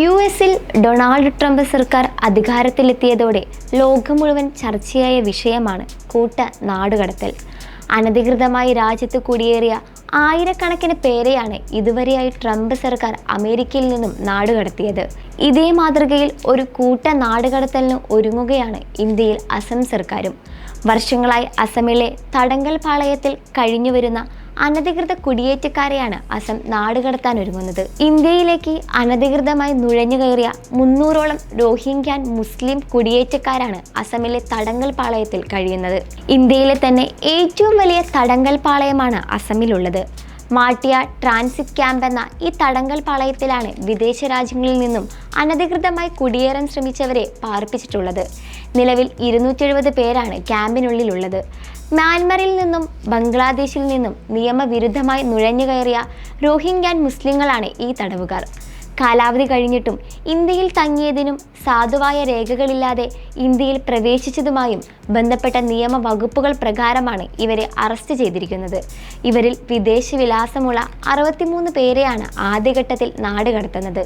U എസിൽ Donald Trump സർക്കാർ അധികാരത്തിലെത്തിയതോടെ ലോകം മുഴുവൻ ചർച്ചയായ വിഷയമാണ് കൂട്ട നാടുകടത്തൽ അനധികൃതമായി രാജ്യത്ത് കുടിയേറിയ ആയിരക്കണക്കിന് പേരെയാണ് ഇതുവരെയായി ട്രംപ് സർക്കാർ അമേരിക്കയിൽ നിന്നും നാടുകടത്തിയത്. ഇതേ മാതൃകയിൽ ഒരു കൂട്ട നാടുകടത്തലിന് ഒരുങ്ങുകയാണ് ഇന്ത്യയിൽ അസം സർക്കാരും. വർഷങ്ങളായി അസമിലെ തടങ്കൽ പാളയത്തിൽ കഴിഞ്ഞുവരുന്ന അനധികൃത കുടിയേറ്റക്കാരെയാണ് അസം നാടുകടത്താൻ ഒരുങ്ങുന്നത്. ഇന്ത്യയിലേക്ക് അനധികൃതമായി നുഴഞ്ഞു കയറിയ മുന്നൂറോളം റോഹിംഗ്യാൻ മുസ്ലിം കുടിയേറ്റക്കാരാണ് അസമിലെ തടങ്കൽ പാളയത്തിൽ കഴിയുന്നത്. ഇന്ത്യയിലെ തന്നെ ഏറ്റവും വലിയ തടങ്കൽ പാളയമാണ് അസമിലുള്ളത്. മാട്ടിയ ട്രാൻസിറ്റ് ക്യാമ്പ് എന്ന ഈ തടങ്കൽ പാളയത്തിലാണ് വിദേശ രാജ്യങ്ങളിൽ നിന്നും അനധികൃതമായി കുടിയേറാൻ ശ്രമിച്ചവരെ പാർപ്പിച്ചിട്ടുള്ളത്. നിലവിൽ ഇരുന്നൂറ്റി എഴുപത് പേരാണ് ക്യാമ്പിനുള്ളിലുള്ളത്. മ്യാൻമറിൽ നിന്നും ബംഗ്ലാദേശിൽ നിന്നും നിയമവിരുദ്ധമായി നുഴഞ്ഞു കയറിയ റോഹിംഗ്യാൻ മുസ്ലിങ്ങളാണ് ഈ തടവുകാർ. കാലാവധി കഴിഞ്ഞിട്ടും ഇന്ത്യയിൽ തങ്ങിയതിനും സാധുവായ രേഖകളില്ലാതെ ഇന്ത്യയിൽ പ്രവേശിച്ചതുമായും ബന്ധപ്പെട്ട നിയമ വകുപ്പുകൾ പ്രകാരമാണ് ഇവരെ അറസ്റ്റ് ചെയ്തിരിക്കുന്നത്. ഇവരിൽ വിദേശ വിലാസമുള്ള അറുപത്തിമൂന്ന് പേരെയാണ് ആദ്യഘട്ടത്തിൽ നാടുകടത്തുന്നത്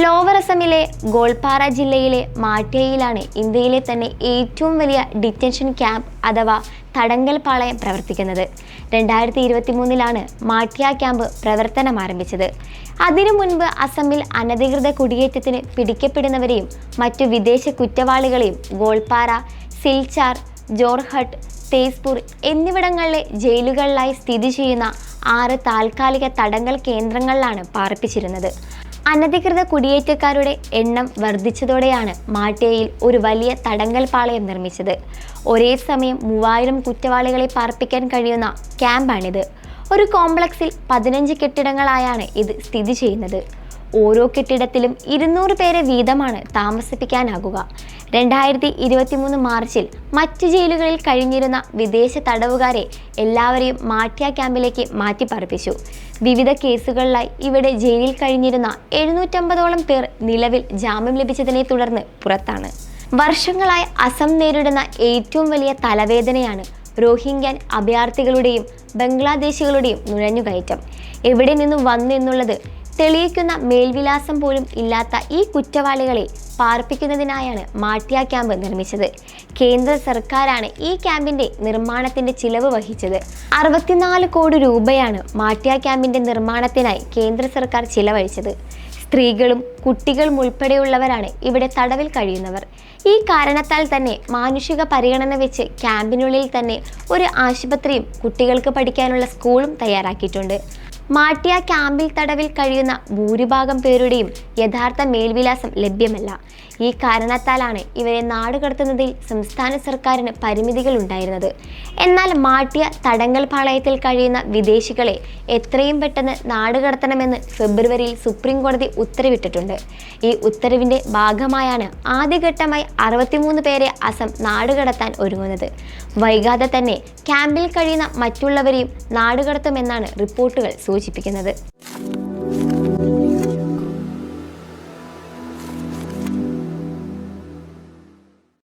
ലോവർ അസമിലെ ഗോൾപാറ ജില്ലയിലെ മാട്ടിയയിലാണ് ഇന്ത്യയിലെ തന്നെ ഏറ്റവും വലിയ ഡിറ്റൻഷൻ ക്യാമ്പ് അഥവാ തടങ്കൽ പാളയം പ്രവർത്തിക്കുന്നത്. രണ്ടായിരത്തി ഇരുപത്തി മൂന്നിലാണ് മാട്ടിയ ക്യാമ്പ് പ്രവർത്തനം ആരംഭിച്ചത്. അതിനു മുൻപ് അസമിൽ അനധികൃത കുടിയേറ്റത്തിന് പിടിക്കപ്പെടുന്നവരെയും മറ്റു വിദേശ കുറ്റവാളികളെയും ഗോൾപാറ സിൽച്ചാർ ജോർഹട്ട് തേസ്പൂർ എന്നിവിടങ്ങളിലെ ജയിലുകളിലായി സ്ഥിതി ചെയ്യുന്ന ആറ് താൽക്കാലിക തടങ്കൽ കേന്ദ്രങ്ങളിലാണ് പാർപ്പിച്ചിരുന്നത്. അനധികൃത കുടിയേറ്റക്കാരുടെ എണ്ണം വർദ്ധിച്ചതോടെയാണ് മാട്ടിയയിൽ ഒരു വലിയ തടങ്കൽ പാളയം നിർമ്മിച്ചത്. ഒരേ സമയം മൂവായിരം കുറ്റവാളികളെ പാർപ്പിക്കാൻ കഴിയുന്ന ക്യാമ്പാണിത്. ഒരു കോംപ്ലക്സിൽ പതിനഞ്ച് കെട്ടിടങ്ങളായാണ് ഇത് സ്ഥിതി ചെയ്യുന്നത്. ഓരോ കെട്ടിടത്തിലും ഇരുന്നൂറ് പേരെ വീതമാണ് താമസിപ്പിക്കാനാകുക. രണ്ടായിരത്തി ഇരുപത്തി മൂന്ന് മാർച്ചിൽ മറ്റ് ജയിലുകളിൽ കഴിഞ്ഞിരുന്ന വിദേശ തടവുകാരെ എല്ലാവരെയും മാട്ടിയ ക്യാമ്പിലേക്ക് മാറ്റിപ്പാർപ്പിച്ചു. വിവിധ കേസുകളിലായി ഇവിടെ ജയിലിൽ കഴിഞ്ഞിരുന്ന എഴുന്നൂറ്റമ്പതോളം പേർ നിലവിൽ ജാമ്യം ലഭിച്ചതിനെ തുടർന്ന് പുറത്താണ്. വർഷങ്ങളായി അസം നേരിടുന്ന ഏറ്റവും വലിയ തലവേദനയാണ് റോഹിംഗ്യൻ അഭയാർത്ഥികളുടെയും ബംഗ്ലാദേശികളുടെയും നുഴഞ്ഞുകയറ്റം. എവിടെ നിന്നും വന്നു എന്നുള്ളത് തെളിയിക്കുന്ന മേൽവിലാസം പോലും ഇല്ലാത്ത ഈ കുറ്റവാളികളെ പാർപ്പിക്കുന്നതിനായാണ് മാട്ടിയ ക്യാമ്പ് നിർമ്മിച്ചത്. കേന്ദ്ര സർക്കാരാണ് ഈ ക്യാമ്പിന്റെ നിർമ്മാണത്തിന്റെ ചിലവ് വഹിച്ചത്. അറുപത്തിനാല് കോടി രൂപയാണ് മാട്ടിയ ക്യാമ്പിന്റെ നിർമ്മാണത്തിനായി കേന്ദ്ര സർക്കാർ ചിലവഴിച്ചത്. സ്ത്രീകളും കുട്ടികളും ഉൾപ്പെടെയുള്ളവരാണ് ഇവിടെ തടവിൽ കഴിയുന്നവർ. ഈ കാരണത്താൽ തന്നെ മാനുഷിക പരിഗണന വെച്ച് ക്യാമ്പിനുള്ളിൽ തന്നെ ഒരു ആശുപത്രിയും കുട്ടികൾക്ക് പഠിക്കാനുള്ള സ്കൂളും തയ്യാറാക്കിയിട്ടുണ്ട്. മാട്ടിയ ക്യാമ്പിൽ തടവിൽ കഴിയുന്ന ഭൂരിഭാഗം പേരുടെയും യഥാർത്ഥ മേൽവിലാസം ലഭ്യമല്ല. ഈ കാരണത്താലാണ് ഇവരെ നാടുകടത്തുന്നതിൽ സംസ്ഥാന സർക്കാരിന് പരിമിതികൾ ഉണ്ടായിരുന്നത്. എന്നാൽ മാട്ടിയ തടങ്കൽ പാളയത്തിൽ കഴിയുന്ന വിദേശികളെ എത്രയും പെട്ടെന്ന് നാടുകടത്തണമെന്ന് ഫെബ്രുവരിയിൽ സുപ്രീം കോടതി ഉത്തരവിട്ടിട്ടുണ്ട്. ഈ ഉത്തരവിന്റെ ഭാഗമായാണ് ആദ്യഘട്ടമായി അറുപത്തിമൂന്ന് പേരെ അസം നാടുകടത്താൻ ഒരുങ്ങുന്നത്. വൈകാതെ തന്നെ ക്യാമ്പിൽ കഴിയുന്ന മറ്റുള്ളവരെയും നാടുകടത്തുമെന്നാണ് റിപ്പോർട്ടുകൾ സൂചിപ്പിക്കുന്നത്